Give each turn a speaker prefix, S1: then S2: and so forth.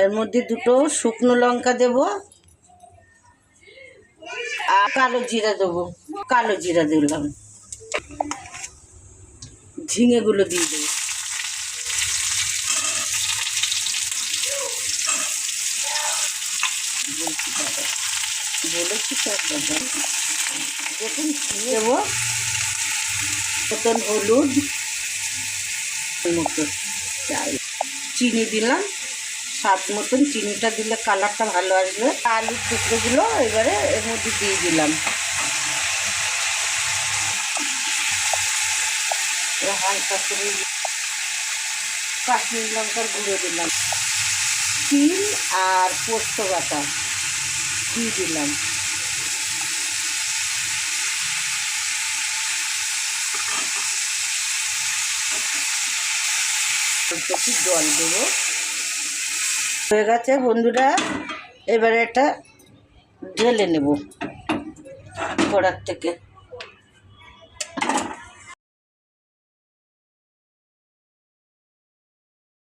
S1: এর মধ্যে দুটো শুকনো লঙ্কা দেব, আর কালো জিরা দেবো, কালো জিরা দিলাম। ঝিঙেগুলো দিয়ে দেবো। বলেছি দেখুন দেব হলুদ মতো চিনি দিলাম। স্বাদ মতন চিনিটা দিলে কালারটা ভালো আসবে। আলুর টুকরোগুলো এবারে এর মধ্যে দিয়ে দিলাম। কাশ্মীর লঙ্কার গুঁড়ো দিলাম। তিল আর পোস্ত বাটা দিয়ে দিলাম। জল দেবো। হয়ে গেছে বন্ধুরা। এবারে এটা ঢেলে নেব। ঘোড়ার থেকে।